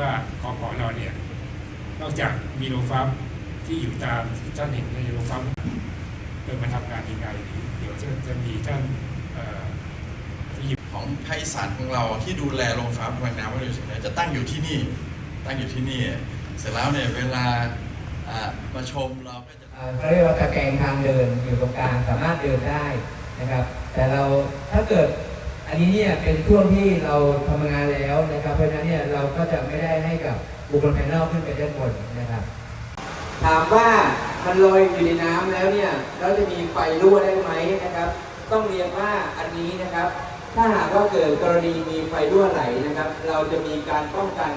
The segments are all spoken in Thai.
ว่าขอพอเราเนี่ยนอกจากมีโรงฟ้าที่อยู่ตามที่ท่านเห็นในโรงฟ้าเดินมาทำงานยังไงเดี๋ยวจะจะมีท่านของภัยสานของเราที่ดูแลโรงฟ้าพลังน้ำไว้ยู่เฉพาจะตั้งอยู่ที่นี่ ตั้งอยู่ที่นี่ เสร็จแล้วเนี่ยเวลามาชมเราก็จะเขาเรียกว่าตะแกงทางเดินอยู่ตรงกลางสามารถเดินได้นะครับ แต่เราถ้าเกิด อันนี้เนี่ยเป็นช่วงที่เราทำงานแล้วนะครับ เพราะฉะนั้นเนี่ยเราก็จะไม่ได้ให้กับบุคคลภายนอกขึ้นไปด้านบนนะครับ ถามว่ามันลอยอยู่ในน้ำแล้วเนี่ยเราจะมีไฟรั่วได้ไหมนะครับ ต้องเรียนว่าอันนี้นะครับ ถ้าหากว่าเกิดกรณีมีไฟรั่วไหลนะครับ เราจะมีการป้องกัน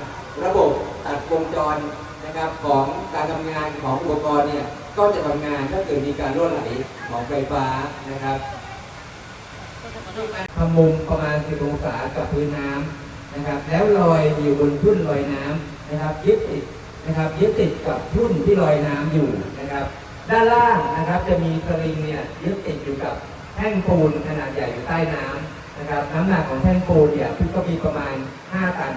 ระบบตัดวงจรนะครับของการทำงานของอุปกรณ์เนี่ยก็จะทำงานถ้าเกิดมีการรั่วไหลของไฟฟ้านะครับ ทำมุมประมาณ10องศากับพื้นน้ำนะครับ แล้วลอยอยู่บนทุ่นลอยน้ำนะครับยึดติดนะครับยึดติดกับทุ่นที่ลอยน้ำอยู่นะครับ ด้านล่างนะครับจะมีสลิงเนี่ยยึดติดอยู่กับแท่งปูนขนาดใหญ่อยู่ใต้น้ำนะครับ น้ำหนักของแท่งปูนเนี่ยก็มีประมาณ 5 ตัน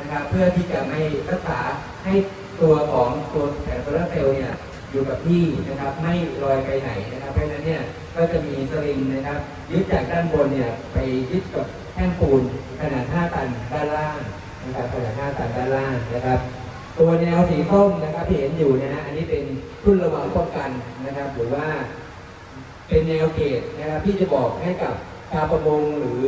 นะครับ เพื่อที่จะไม่รักษาให้ตัวของตัวแผงโซลาร์เซลล์เนี่ย อยู่กับที่นะครับไม่ลอยไปไหนนะครับ เพราะฉะนั้นเนี่ยก็จะมีสลิงนะครับยึดจากด้านบนเนี่ยไปยึดกับแท่งปูนขนาด 5 ตันด้านล่างนะครับขนาด 5 ตันด้านล่างนะครับ ตัวแนวสีส้มนะครับที่เห็นอยู่นะฮะอันนี้เป็นทุ่นระวังป้องกันนะครับ หรือว่าเป็นแนวเกตนะครับที่จะบอกให้กับชาวประมงหรือ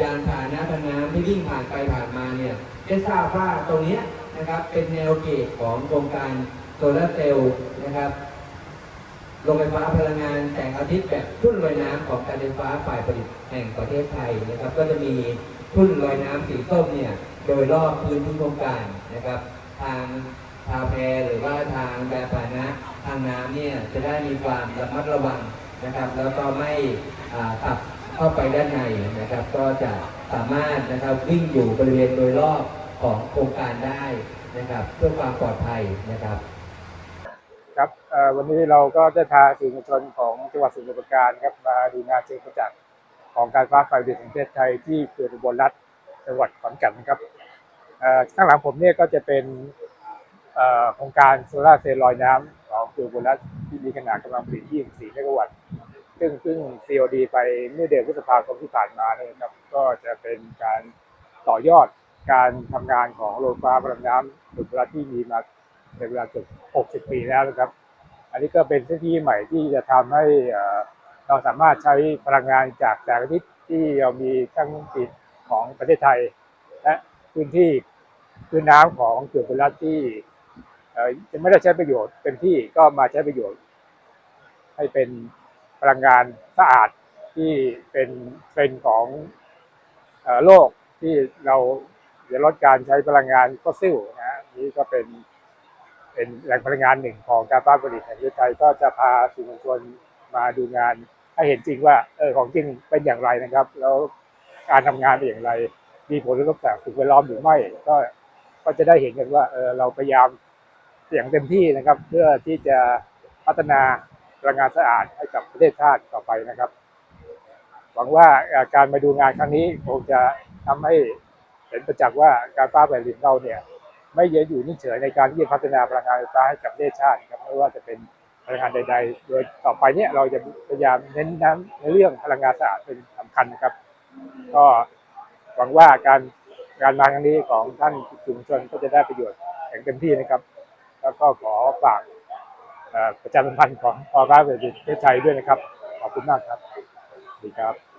ยานพาหนะทางน้ำที่วิ่งผ่านไปผ่านมาเนี่ยได้ทราบว่าตรงนี้นะครับเป็นแนวเกตของโครงการ โซลาร์เซลล์นะครับโรงไฟฟ้าพลังงานแสงอาทิตย์แบบทุ่นลอยน้ำของการไฟฟ้าฝ่ายผลิตแห่งประเทศไทยนะครับ ก็จะมีทุ่นลอยน้ำสีส้มเนี่ยโดยรอบพื้นที่โครงการนะครับ ทางชาแพหรือว่าทางแบบพานะทางน้ำเนี่ยจะได้มีความระมัดระวังนะครับ แล้วก็ไม่อ่าขับเข้าไปด้านในนะครับ ก็จะสามารถนะครับวิ่งอยู่บริเวณโดยรอบของโครงการได้นะครับ เพื่อความปลอดภัยนะครับ ครับวันนี้เราก็จะพาสื่อมวลชนของจังหวัดสมุทรปราการครับมาดูงานเชิงประจักษ์ของการฟ้าไฟเด็ดแห่งประเทศไทยที่เขื่อนอุบลรัฐจังหวัดขอนแก่นนะครับข้างหลังผมเนี่ยก็จะเป็นโครงการโซลาร์เซลล์ลอยน้ำของเขื่อนอุบลรัฐที่มีขนาดกำลังผลิต24เมกะวัตต์ซึ่งซึ่ง COD ไปเมื่อเดือนพฤษภาคมที่ผ่านมาเนี่ยนะครับก็จะเป็นการต่อยอดการทำงานของโรงไฟฟ้าพลังน้ำอุบลรัฐที่มีมา ในเวลาเกือบ 60 ปีแล้วนะครับ อันนี้ก็เป็นเทคโนโลยีใหม่ที่จะทำให้เราสามารถใช้พลังงานจากแสงอาทิตย์ที่เรามีทั้งติดของประเทศไทย และพื้นที่พื้นน้ำของเขื่อนกุลาที่เอ่จะไม่ได้ใช้ประโยชน์เต็มที่ก็มาใช้ประโยชน์ ให้เป็นพลังงานสะอาดที่เป็นเป็นของโลกที่เราจะลดการใช้พลังงานฟอสซิลนะฮะนี่ก็เป็น เป็นแหล่งพลังงานหนึ่งของการฟ้าผลิตแห่งประเทศไทยก็จะพาสื่อมวลชนมาดูงาน ให้เห็นจริงว่าเออของจริงเป็นอย่างไรนะครับ แล้วการทำงานเป็นอย่างไร มีผลกระทบต่อสิ่งแวดล้อมหรือไม่ก็ก็จะได้เห็นกันว่าเออเราพยายามอย่างเต็มที่นะครับ เพื่อที่จะพัฒนาพลังงานสะอาดให้กับประเทศชาติต่อไปนะครับ หวังว่าการมาดูงานครั้งนี้คงจะทำให้เห็นประจักษ์ว่าการฟ้าผลิตเราเนี่ย ไม่ยอยู่นิ่งเฉยในการที่จะพัฒนาพลังงานไฟฟ้าให้กับประเทศชาติครับไม่ว่าจะเป็นพลังงานใด ๆ โดยต่อไปเนี่ยเราจะพยายามเน้นย้ำในเรื่องพลังงานสะอาดเป็นสำคัญนะครับ ก็หวังว่าการการมาครั้งนี้ของท่านชุมชนก็จะได้ประโยชน์อย่างเต็มที่นะครับ แล้วก็ขอฝากประชาสัมพันธ์ของออการเศรษฐกิจประเทศไทยด้วยนะครับ ขอบคุณมากครับ ดีครับ